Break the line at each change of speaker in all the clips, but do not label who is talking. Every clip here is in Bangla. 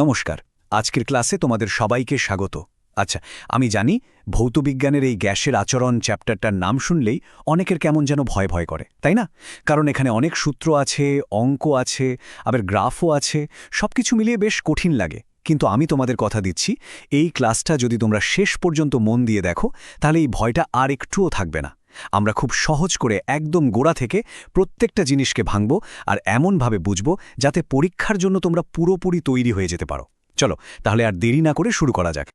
নমস্কার, আজকের ক্লাসে তোমাদের সবাইকে স্বাগত। আচ্ছা আমি জানি ভৌতবিজ্ঞানের এই গ্যাসের আচরণ চ্যাপ্টারটার নাম শুনলেই অনেকের কেমন যেন ভয় ভয় করে, তাই না? কারণ এখানে অনেক সূত্র আছে, অঙ্ক আছে, আবার গ্রাফও আছে, সবকিছু মিলিয়ে বেশ কঠিন লাগে। কিন্তু আমি তোমাদের কথা দিচ্ছি, এই ক্লাসটা যদি তোমরা শেষ পর্যন্ত মন দিয়ে দেখো, তাহলে এই ভয়টা আর একটুও থাকবে না। আমরা খুব সহজ করে একদম গোড়া থেকে প্রত্যেকটা জিনিসকে ভাঙব আর এমনভাবে বুঝব যাতে পরীক্ষার জন্য তোমরা পুরোপুরি তৈরি হয়ে যেতে পারো। চলো, তাহলে আর দেরি না করে শুরু করা যাক।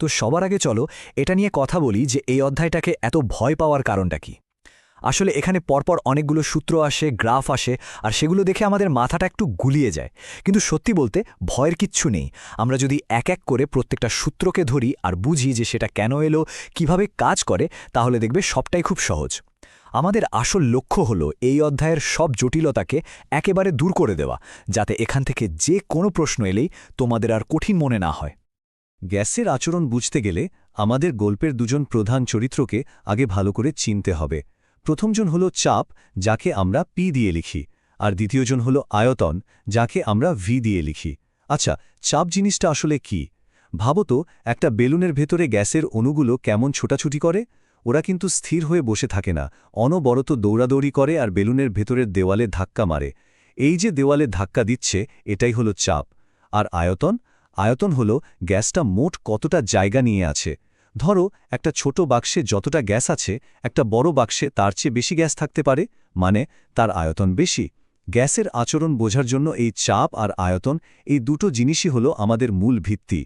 তো সবার আগে চলো, এটা নিয়ে কথা বলি যে এই অধ্যায়টাকে এত ভয় পাওয়ার কারণটা কি। আসলে এখানে পরপর অনেকগুলো সূত্র আসে, গ্রাফ আসে, আর সেগুলো দেখে আমাদের মাথাটা একটু গুলিয়ে যায়। কিন্তু সত্যি বলতে ভয়ের কিচ্ছু নেই। আমরা যদি এক এক করে প্রত্যেকটা সূত্রকে ধরি আর বুঝি যে সেটা কেন এলো, কীভাবে কাজ করে, তাহলে দেখবে সবটাই খুব সহজ। আমাদের আসল লক্ষ্য হলো এই অধ্যায়ের সব জটিলতাকে একেবারে দূর করে দেওয়া, যাতে এখান থেকে যে কোনো প্রশ্ন এলেই তোমাদের আর কঠিন মনে না হয়।
গ্যাসের আচরণ বুঝতে গেলে আমাদের গল্পের দুজন প্রধান চরিত্রকে আগে ভালো করে চিনতে হবে। প্রথমজন হল চাপ, যাকে আমরা পি দিয়ে লিখি, আর দ্বিতীয়জন হল আয়তন, যাকে আমরা ভি দিয়ে লিখি। আচ্ছা চাপ জিনিসটা আসলে কি? ভাবো তো একটা বেলুনের ভেতরে গ্যাসের অণুগুলো কেমন ছোটাছুটি করে? ওরা কিন্তু স্থির হয়ে বসে থাকে না, অনবরত দৌড়াদৌড়ি করে আর বেলুনের ভেতরের দেওয়ালে ধাক্কা মারে। এই যে দেওয়ালে ধাক্কা দিচ্ছে, এটাই হলো চাপ। আর আয়তন? আয়তন হল গ্যাসটা মোট কতটা জায়গা নিয়ে আছে। ধরো, একটা ছোট বাক্সে যতটা গ্যাস আছে, একটা বড় বাক্সে তার চেয়ে বেশি গ্যাস থাকতে পারে মানে তার আয়তন বেশি। গ্যাসের আচরণ বোঝার জন্য এই চাপ আর আয়তন এই দুটো জিনিসই হলো আমাদের মূল ভিত্তি।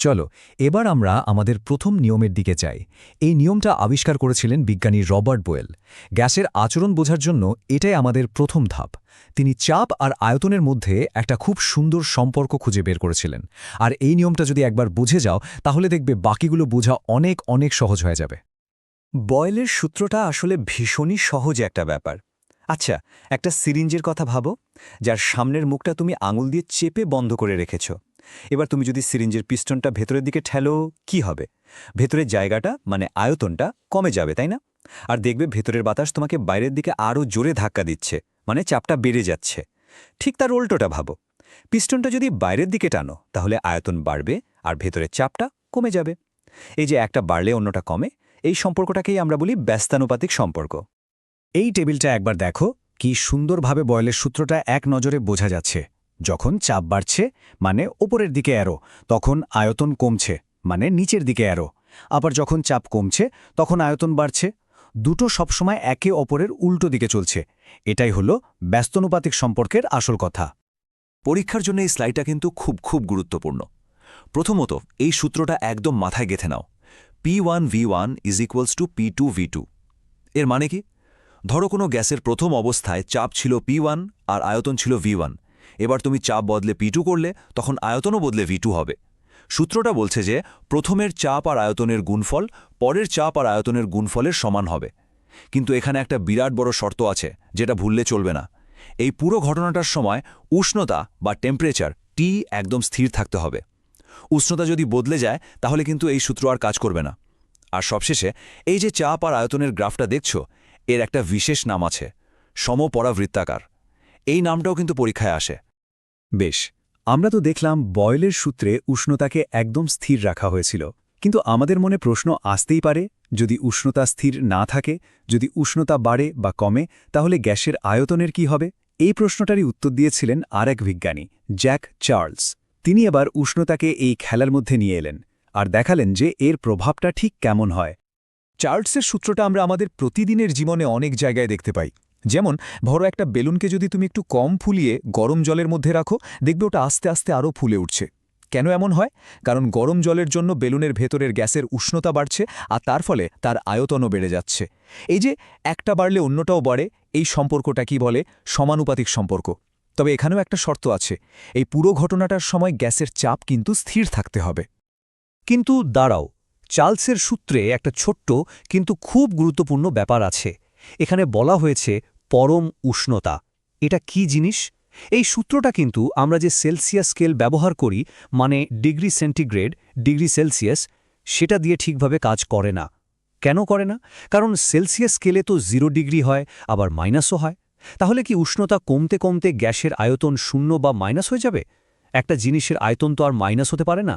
চলো, এবার আমরা আমাদের প্রথম নিয়মের দিকে যাই। এই নিয়মটা আবিষ্কার করেছিলেন বিজ্ঞানী রবার্ট বোয়েল। গ্যাসের আচরণ বোঝার জন্য এটাই আমাদের প্রথম ধাপ। তিনি চাপ আর আয়তনের মধ্যে একটা খুব সুন্দর সম্পর্ক খুঁজে বের করেছিলেন। আর এই নিয়মটা যদি একবার বুঝে যাও, তাহলে দেখবে বাকিগুলো বোঝা অনেক অনেক সহজ হয়ে যাবে।
বয়েলের সূত্রটা আসলে ভীষণই সহজ একটা ব্যাপার। আচ্ছা একটা সিরিঞ্জের কথা ভাবো, যার সামনের মুখটা তুমি আঙুল দিয়ে চেপে বন্ধ করে রেখেছ। এবার তুমি যদি সিরিঞ্জের পিস্টনটা ভেতরের দিকে ঠেলো, কি হবে? ভেতরের জায়গাটা মানে আয়তনটা, কমে যাবে, তাই না? আর দেখবে ভেতরের বাতাস তোমাকে বাইরের দিকে আরও জোরে ধাক্কা দিচ্ছে মানে চাপটা বেড়ে যাচ্ছে। ঠিক তার উল্টোটা ভাবো। পিস্টনটা যদি বাইরের দিকে টানো, তাহলে আয়তন বাড়বে আর ভেতরের চাপটা কমে যাবে। এই যে একটা বাড়লে অন্যটা কমে, এই সম্পর্কটাকেই আমরা বলি ব্যস্তানুপাতিক সম্পর্ক।
এই টেবিলটা একবার দেখো, কি সুন্দরভাবে বয়লের সূত্রটা এক নজরে বোঝা যাচ্ছে। যখন চাপ বাড়ছে মানে ওপরের দিকে অ্যারো তখন আয়তন কমছে মানে নিচের দিকে অ্যারো আবার যখন চাপ কমছে, তখন আয়তন বাড়ছে। দুটো সবসময় একে অপরের উল্টো দিকে চলছে। এটাই হলো ব্যস্তানুপাতিক সম্পর্কের আসল কথা।
পরীক্ষার জন্য এই স্লাইডটা কিন্তু খুব খুব গুরুত্বপূর্ণ। প্রথমত, এই সূত্রটা একদম মাথায় গেথে নাও। P one V one is equals to P two V two এর মানে কি? ধরো কোনো গ্যাসের প্রথম অবস্থায় চাপ ছিল পি ওয়ান আর আয়তন ছিল ভি ওয়ান এবার তুমি চাপ বদলে পি টু করলে, তখন আয়তনও বদলে ভি টু হবে। সূত্রটা বলছে যে, প্রথমের চাপ আর আয়তনের গুণফল পরের চাপ আর আয়তনের গুণফলের সমান হবে। কিন্তু এখানে একটা বিরাট বড় শর্ত আছে, যেটা ভুললে চলবে না। এই পুরো ঘটনাটার সময় উষ্ণতা বা টেম্পারেচার টি একদম স্থির থাকতে হবে। উষ্ণতা যদি বদলে যায়, তাহলে কিন্তু এই সূত্র আর কাজ করবে না। আর সবশেষে, এই যে চাপ আর আয়তনের গ্রাফটা দেখছ, এর একটা বিশেষ নাম আছে, সমপরাবৃত্তাকার। এই নামটাও কিন্তু পরীক্ষায় আসে।
বেশ, আমরা তো দেখলাম বয়লের সূত্রে উষ্ণতাকে একদম স্থির রাখা হয়েছিল, কিন্তু আমাদের মনে প্রশ্ন আসতেই পারে, যদি উষ্ণতা স্থির না থাকে, যদি উষ্ণতা বাড়ে বা কমে, তাহলে গ্যাসের আয়তনের কি হবে? এই প্রশ্নটারই উত্তর দিয়েছিলেন আর এক বিজ্ঞানী, জ্যাক চার্লস। তিনি এবার উষ্ণতাকে এই খেলার মধ্যে নিয়ে এলেন, আর দেখালেন যে এর প্রভাবটা ঠিক কেমন হয়।
চার্লসের সূত্রটা আমরা আমাদের প্রতিদিনের জীবনে অনেক জায়গায় দেখতে পাই যেমন, ভরো একটা বেলুনকে যদি তুমি একটু কম ফুলিয়ে গরম জলের মধ্যে রাখো, দেখবে ওটা আস্তে আস্তে আরও ফুলে উঠছে। কেন এমন হয়? কারণ গরম জলের জন্য বেলুনের ভেতরের গ্যাসের উষ্ণতা বাড়ছে আর তার ফলে তার আয়তনও বেড়ে যাচ্ছে। এই যে, একটা বাড়লে অন্যটাও বাড়ে, এই সম্পর্কটা কি বলে? সমানুপাতিক সম্পর্ক। তবে এখানেও একটা শর্ত আছে, এই পুরো ঘটনাটার সময় গ্যাসের চাপ কিন্তু স্থির থাকতে হবে। কিন্তু দাঁড়াও, চার্লসের সূত্রে একটা ছোট্ট কিন্তু খুব গুরুত্বপূর্ণ ব্যাপার আছে। এখানে বলা হয়েছে পরম উষ্ণতা। এটা কি জিনিস? এই সূত্রটা কিন্তু আমরা যে সেলসিয়াস স্কেল ব্যবহার করি মানে ডিগ্রি সেন্টিগ্রেড, ডিগ্রি সেলসিয়াস, সেটা দিয়ে ঠিকভাবে কাজ করে না। কেন করে না? কারণ সেলসিয়াস স্কেলে তো জিরো ডিগ্রি হয়, আবার মাইনাসও হয়। তাহলে কি উষ্ণতা কমতে কমতে গ্যাসের আয়তন শূন্য বা মাইনাস হয়ে যাবে?
একটা জিনিসের আয়তন তো আর মাইনাস হতে পারে না।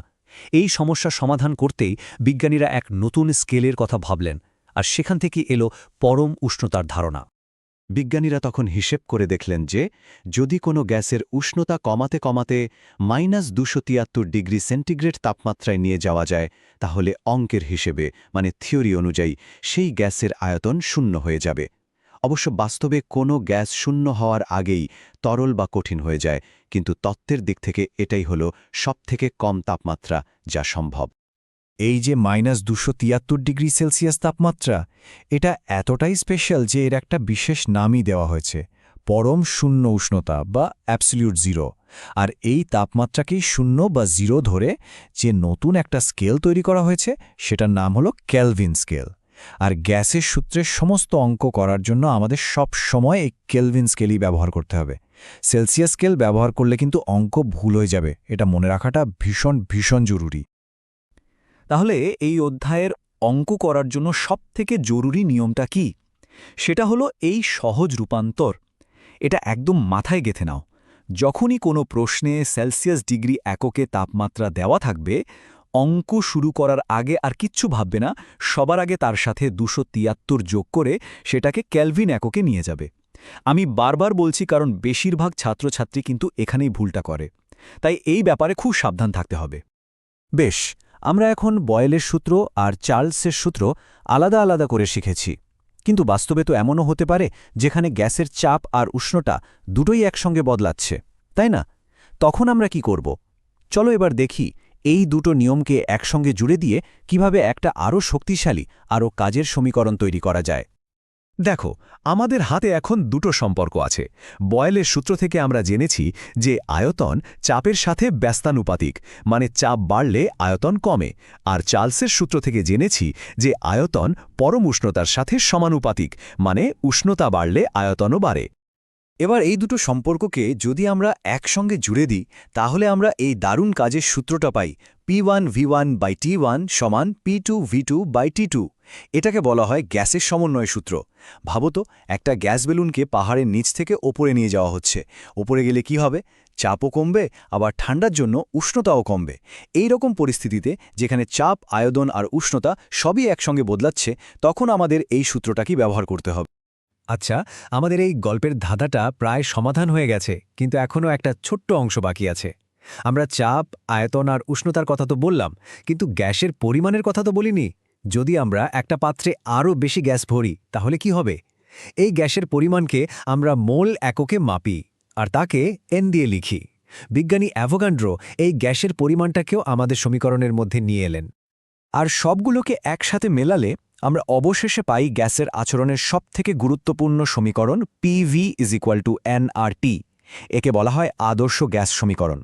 এই সমস্যা সমাধান করতেই বিজ্ঞানীরা এক নতুন স্কেলের কথা ভাবলেন, আর সেখান থেকে এলো পরম উষ্ণতার ধারণা।
বিজ্ঞানীরা তখন হিসেব করে দেখলেন যে, যদি কোনো গ্যাসের উষ্ণতা কমাতে কমাতে মাইনাস দুশো ডিগ্রি সেন্টিগ্রেড তাপমাত্রায় নিয়ে যাওয়া যায়, তাহলে অঙ্কের হিসেবে মানে থিওরি অনুযায়ী, সেই গ্যাসের আয়তন শূন্য হয়ে যাবে। অবশ্য বাস্তবে কোনো গ্যাস শূন্য হওয়ার আগেই তরল বা কঠিন হয়ে যায়, কিন্তু তত্ত্বের দিক থেকে এটাই হল সবথেকে কম তাপমাত্রা যা সম্ভব।
এই যে মাইনাস দুশো তিয়াত্তর ডিগ্রি সেলসিয়াস তাপমাত্রা, এটা এতটাই স্পেশাল যে এর একটা বিশেষ নামই দেওয়া হয়েছে, পরম শূন্য উষ্ণতা বা অ্যাবসলিউট জিরো। আর এই তাপমাত্রাকেই শূন্য বা জিরো ধরে যে নতুন একটা স্কেল তৈরি করা হয়েছে, সেটার নাম হলো ক্যালভিন স্কেল। আর গ্যাসের সূত্রের সমস্ত অঙ্ক করার জন্য আমাদের সব সময় এই কেলভিন স্কেলই ব্যবহার করতে হবে। সেলসিয়াস স্কেল ব্যবহার করলে কিন্তু অঙ্ক ভুল হয়ে যাবে, এটা মনে রাখাটা ভীষণ ভীষণ জরুরি।
তাহলে এই অধ্যায়ের অঙ্ক করার জন্য সবথেকে জরুরি নিয়মটা কি? সেটা হলো এই সহজ রূপান্তর। এটা একদম মাথায় গেথে নাও। যখনই কোনো প্রশ্নে সেলসিয়াস ডিগ্রি এককে তাপমাত্রা দেওয়া থাকবে, অঙ্ক শুরু করার আগে আর কিচ্ছু ভাববে না, সবার আগে তার সাথে দুশো তিয়াত্তর যোগ করে সেটাকে ক্যালভিন এককে নিয়ে যাবে। আমি বারবার বলছি কারণ বেশিরভাগ ছাত্রছাত্রী কিন্তু এখানেই ভুলটা করে। তাই এই ব্যাপারে খুব সাবধান থাকতে হবে। বেশ আমরা এখন বয়েলের সূত্র আর চার্লসের সূত্র আলাদা আলাদা করে শিখেছি। কিন্তু বাস্তবে তো এমনও হতে পারে যেখানে গ্যাসের চাপ আর উষ্ণতা দুটোই একসঙ্গে বদলাচ্ছে, তাই না? তখন আমরা কি করব? চলো এবার দেখি এই দুটো নিয়মকে একসঙ্গে জুড়ে দিয়ে কীভাবে একটা আরও শক্তিশালী আরও কাজের সমীকরণ তৈরি করা যায়।
দেখো, আমাদের হাতে এখন দুটো সম্পর্ক আছে। বয়েলের সূত্র থেকে আমরা জেনেছি যে আয়তন চাপের সাথে ব্যস্তানুপাতিক মানে চাপ বাড়লে আয়তন কমে। আর চার্লসের সূত্র থেকে জেনেছি যে আয়তন পরম উষ্ণতার সাথে সমানুপাতিক মানে উষ্ণতা বাড়লে আয়তনও বাড়ে।
এবার এই দুটো সম্পর্ককে যদি আমরা একসঙ্গে জুড়ে দিই, তাহলে আমরা এই দারুণ কাজের সূত্রটা পাই P one V one by T one সমান P two V two by T two এটাকে বলা হয় গ্যাসের সমন্বয় সূত্র। ভাবো তো, একটা গ্যাস বেলুনকে পাহাড়ের নিচ থেকে ওপরে নিয়ে যাওয়া হচ্ছে। ওপরে গেলে কি হবে? চাপও কমবে, আবার ঠান্ডার জন্য উষ্ণতাও কমবে। এই রকম পরিস্থিতিতে যেখানে চাপ, আয়তন আর উষ্ণতা সবই একসঙ্গে বদলাচ্ছে, তখন আমাদের এই সূত্রটাকেই ব্যবহার করতে হবে?
আচ্ছা আমাদের এই গল্পের ধাঁধাটা প্রায় সমাধান হয়ে গেছে, কিন্তু এখনও একটা ছোট্ট অংশ বাকি আছে। আমরা চাপ, আয়তন আর উষ্ণতার কথা তো বললাম, কিন্তু গ্যাসের পরিমাণের কথা তো বলিনি। যদি আমরা একটা পাত্রে আরও বেশি গ্যাস ভরি, তাহলে কি হবে? এই গ্যাসের পরিমাণকে আমরা মোল এককে মাপি, আর তাকে এন দিয়ে লিখি। বিজ্ঞানী অ্যাভোগান্ড্রো এই গ্যাসের পরিমাণটাকেও আমাদের সমীকরণের মধ্যে নিয়ে এলেন।
আর সবগুলোকে একসাথে মেলালে আমরা অবশেষে পাই গ্যাসের আচরণের সবথেকে গুরুত্বপূর্ণ সমীকরণ PV is equal to NRT একে বলা হয় আদর্শ গ্যাস সমীকরণ।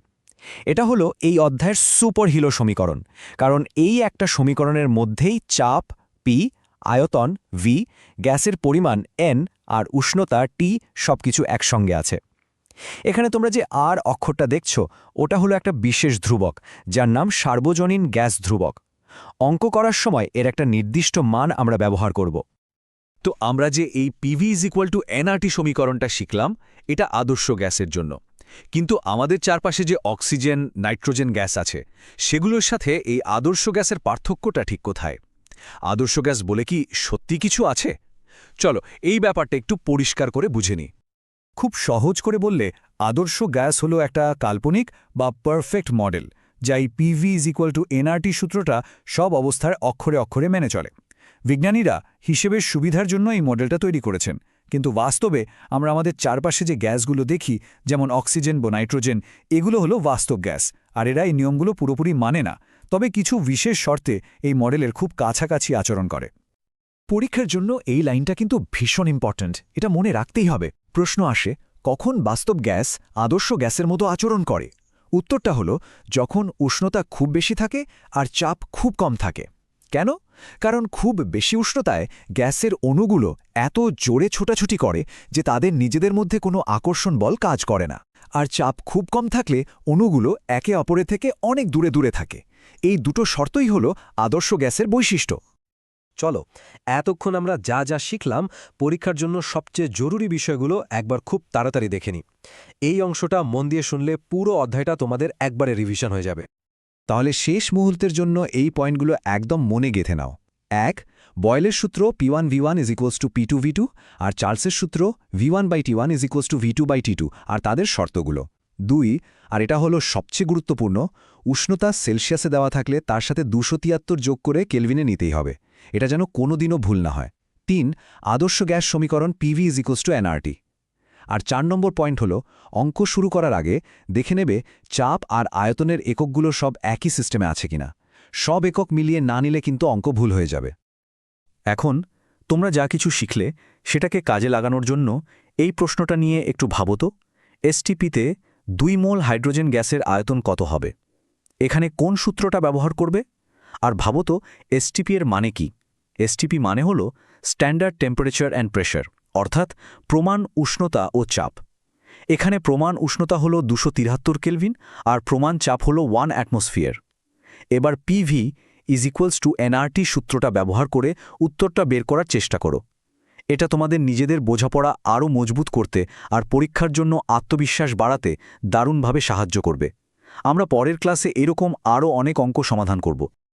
এটা হলো এই অধ্যায়ের সুপার হিলো সমীকরণ, কারণ এই একটা সমীকরণের মধ্যেই চাপ পি আয়তন ভি গ্যাসের পরিমাণ এন আর উষ্ণতা টি সবকিছু একসঙ্গে আছে। এখানে তোমরা যে আর অক্ষরটা দেখছ, ওটা হলো একটা বিশেষ ধ্রুবক, যার নাম সার্বজনীন গ্যাস ধ্রুবক। অঙ্ক করার সময় এর একটা নির্দিষ্ট মান আমরা ব্যবহার করব।
তো আমরা যে এই PV is equal to NRT সমীকরণটা শিখলাম, এটা আদর্শ গ্যাসের জন্য। কিন্তু আমাদের চারপাশে যে অক্সিজেন, নাইট্রোজেন গ্যাস আছে, সেগুলোর সাথে এই আদর্শ গ্যাসের পার্থক্যটা ঠিক কোথায়? আদর্শ গ্যাস বলে কি সত্যি কিছু আছে? চলো এই ব্যাপারটা একটু পরিষ্কার করে বুঝে নিই।
খুব সহজ করে বললে, আদর্শ গ্যাস হলো একটা কাল্পনিক বা পারফেক্ট মডেল। যা এই PV is equal to NRT সূত্রটা সব অবস্থায় অক্ষরে অক্ষরে মেনে চলে। বিজ্ঞানীরা হিসেবের সুবিধার জন্য এই মডেলটা তৈরি করেছেন। কিন্তু বাস্তবে আমরা আমাদের চারপাশে যে গ্যাসগুলো দেখি, যেমন অক্সিজেন, বা নাইট্রোজেন, এগুলো হলো বাস্তব গ্যাস, আর এরা এই নিয়মগুলো পুরোপুরি মানে না। তবে কিছু বিশেষ শর্তে এই মডেলের খুব কাছাকাছি আচরণ করে। পরীক্ষার জন্য এই লাইনটা কিন্তু ভীষণ ইম্পর্ট্যান্ট এটা মনে রাখতেই হবে। প্রশ্ন আসে, কখন বাস্তব গ্যাস আদর্শ গ্যাসের মতো আচরণ করে? উত্তরটা হলো, যখন উষ্ণতা খুব বেশি থাকে আর চাপ খুব কম থাকে। কেন? কারণ খুব বেশি উষ্ণতায় গ্যাসের অণুগুলো এত জোরে ছোটাছুটি করে যে তাদের নিজেদের মধ্যে কোনো আকর্ষণ বল কাজ করে না। আর চাপ খুব কম থাকলে অণুগুলো একে অপরের থেকে অনেক দূরে দূরে থাকে। এই দুটো শর্তই হল আদর্শ গ্যাসের বৈশিষ্ট্য।
চলো, এতক্ষণ আমরা যা যা শিখলাম, পরীক্ষার জন্য সবচেয়ে জরুরি বিষয়গুলো একবার খুব তাড়াতাড়ি দেখে নিই। এই অংশটা মন দিয়ে শুনলে পুরো অধ্যায়টা তোমাদের একবারে রিভিশন হয়ে যাবে।
তাহলে শেষ মুহূর্তের জন্য এই পয়েন্টগুলো একদম মনে গেঁথে নাও। এক, বয়েলের সূত্র P one V one is equals to P two V two আর চার্লসের সূত্র V one by T one is equals to V two by T two আর তাদের শর্তগুলো। দুই, আর এটা হলো সবচেয়ে গুরুত্বপূর্ণ, উষ্ণতা সেলসিয়াসে দেওয়া থাকলে তার সাথে দুশো তিয়াত্তর যোগ করে কেলভিনে নিতেই হবে। এটা যেন কোনোদিনও ভুল না হয়। তিন, আদর্শ গ্যাস সমীকরণ PV is equals to NRT আর চার নম্বর পয়েন্ট হল, অঙ্ক শুরু করার আগে দেখে নেবে চাপ আর আয়তনের এককগুলো সব একই সিস্টেমে আছে কিনা। সব একক মিলিয়ে না নিলে কিন্তু অঙ্ক ভুল হয়ে যাবে।
এখন, তোমরা যা কিছু শিখলে, সেটাকে কাজে লাগানোর জন্য এই প্রশ্নটা নিয়ে একটু ভাবো তো। এসটিপিতে দুই মোল হাইড্রোজেন গ্যাসের আয়তন কত হবে? এখানে কোন সূত্রটা ব্যবহার করবে? আর ভাবো তো এসটিপি এর মানে কি? এসটিপি মানে হল স্ট্যান্ডার্ড টেম্পারেচার অ্যান্ড প্রেশার অর্থাৎ প্রমাণ উষ্ণতা ও চাপ। এখানে প্রমাণ উষ্ণতা হল দুশো তিরাত্তর কেলভিন আর প্রমাণ চাপ হল ওয়ান অ্যাটমসফিয়ার এবার PV is equals to NRT সূত্রটা ব্যবহার করে উত্তরটা বের করার চেষ্টা করো। এটা তোমাদের নিজেদের বোঝাপড়া আরও মজবুত করতে আর পরীক্ষার জন্য আত্মবিশ্বাস বাড়াতে দারুণভাবে সাহায্য করবে। আমরা পরের ক্লাসে এরকম আরও অনেক অঙ্ক সমাধান করব।